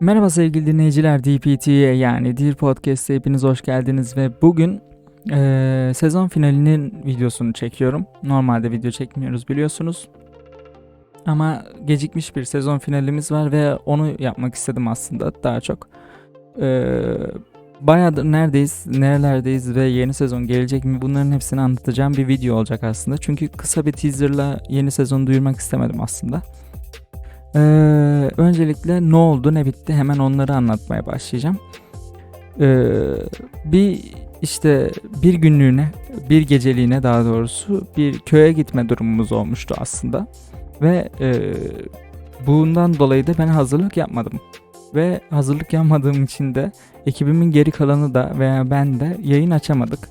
Merhaba sevgili dinleyiciler DPT'ye yani Dear Podcast'e hepiniz hoş geldiniz ve bugün eee, sezon finalinin videosunu çekiyorum. Normalde video çekmiyoruz biliyorsunuz. Ama gecikmiş bir sezon finalimiz var ve onu yapmak istedim aslında daha çok. Eee bayağıdır neredeyiz, nerelerdeyiz ve yeni sezon gelecek mi bunların hepsini anlatacağım bir video olacak aslında. Çünkü kısa bir teaserla yeni sezonu duyurmak istemedim aslında. Ee, öncelikle ne oldu ne bitti hemen onları anlatmaya başlayacağım. Ee, bir işte bir günlüğüne bir geceliğine daha doğrusu bir köye gitme durumumuz olmuştu aslında. Ve e, bundan dolayı da ben hazırlık yapmadım. Ve hazırlık yapmadığım için de ekibimin geri kalanı da veya ben de yayın açamadık.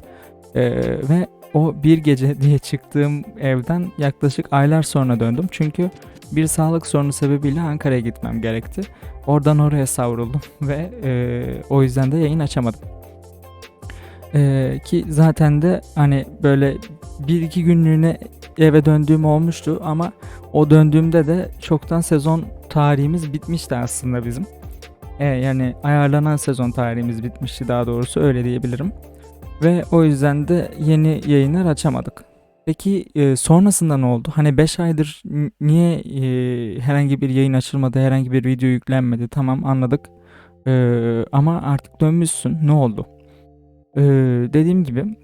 Ee, ve o bir gece diye çıktığım evden yaklaşık aylar sonra döndüm. Çünkü bir sağlık sorunu sebebiyle Ankara'ya gitmem gerekti. Oradan oraya savruldum ve e, o yüzden de yayın açamadım. E, ki zaten de hani böyle bir iki günlüğüne eve döndüğüm olmuştu ama o döndüğümde de çoktan sezon tarihimiz bitmişti aslında bizim. E, yani ayarlanan sezon tarihimiz bitmişti daha doğrusu öyle diyebilirim. Ve o yüzden de yeni yayınlar açamadık. Peki e, sonrasında ne oldu? Hani 5 aydır niye e, herhangi bir yayın açılmadı, herhangi bir video yüklenmedi? Tamam anladık. E, ama artık dönmüşsün. Ne oldu? E, dediğim gibi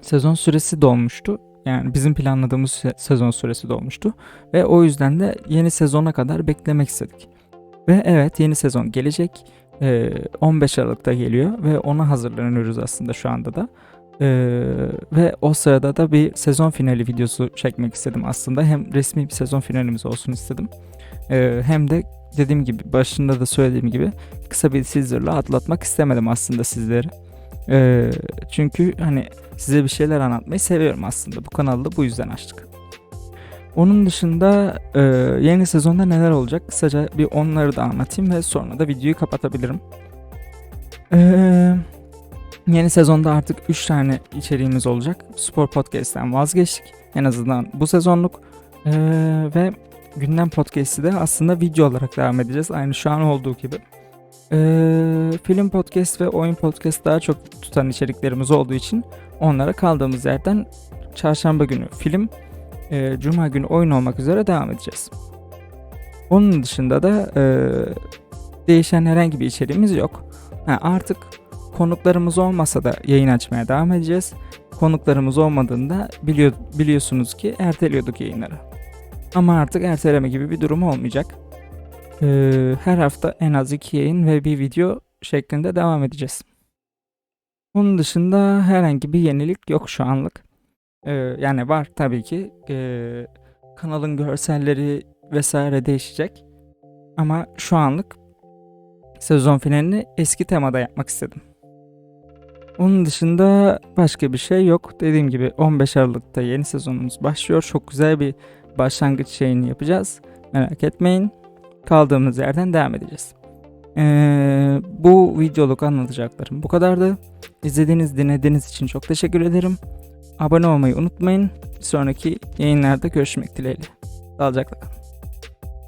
sezon süresi dolmuştu. Yani bizim planladığımız se- sezon süresi dolmuştu. Ve o yüzden de yeni sezona kadar beklemek istedik. Ve evet yeni sezon gelecek. E, 15 Aralık'ta geliyor ve ona hazırlanıyoruz aslında şu anda da. Ee, ve o sırada da bir sezon finali videosu çekmek istedim aslında. Hem resmi bir sezon finalimiz olsun istedim. Ee, hem de dediğim gibi başında da söylediğim gibi kısa bir teaserla atlatmak istemedim aslında sizleri. Ee, çünkü hani size bir şeyler anlatmayı seviyorum aslında. Bu kanalı da bu yüzden açtık. Onun dışında e, yeni sezonda neler olacak? Kısaca bir onları da anlatayım ve sonra da videoyu kapatabilirim. Eee... Yeni sezonda artık 3 tane içeriğimiz olacak. Spor Podcast'ten vazgeçtik. En azından bu sezonluk. Ee, ve gündem podcast'i de aslında video olarak devam edeceğiz. Aynı şu an olduğu gibi. Ee, film podcast ve oyun podcast daha çok tutan içeriklerimiz olduğu için onlara kaldığımız yerden çarşamba günü film, e, cuma günü oyun olmak üzere devam edeceğiz. Onun dışında da e, değişen herhangi bir içeriğimiz yok. Ha, artık konuklarımız olmasa da yayın açmaya devam edeceğiz. Konuklarımız olmadığında biliyor, biliyorsunuz ki erteliyorduk yayınları. Ama artık erteleme gibi bir durum olmayacak. Ee, her hafta en az iki yayın ve bir video şeklinde devam edeceğiz. Onun dışında herhangi bir yenilik yok şu anlık. Ee, yani var tabii ki. Ee, kanalın görselleri vesaire değişecek. Ama şu anlık sezon finalini eski temada yapmak istedim. Onun dışında başka bir şey yok. Dediğim gibi 15 Aralık'ta yeni sezonumuz başlıyor. Çok güzel bir başlangıç yayını yapacağız. Merak etmeyin. Kaldığımız yerden devam edeceğiz. Ee, bu videoluk anlatacaklarım bu kadardı. İzlediğiniz, dinlediğiniz için çok teşekkür ederim. Abone olmayı unutmayın. Bir sonraki yayınlarda görüşmek dileğiyle. Sağlıcakla kalın.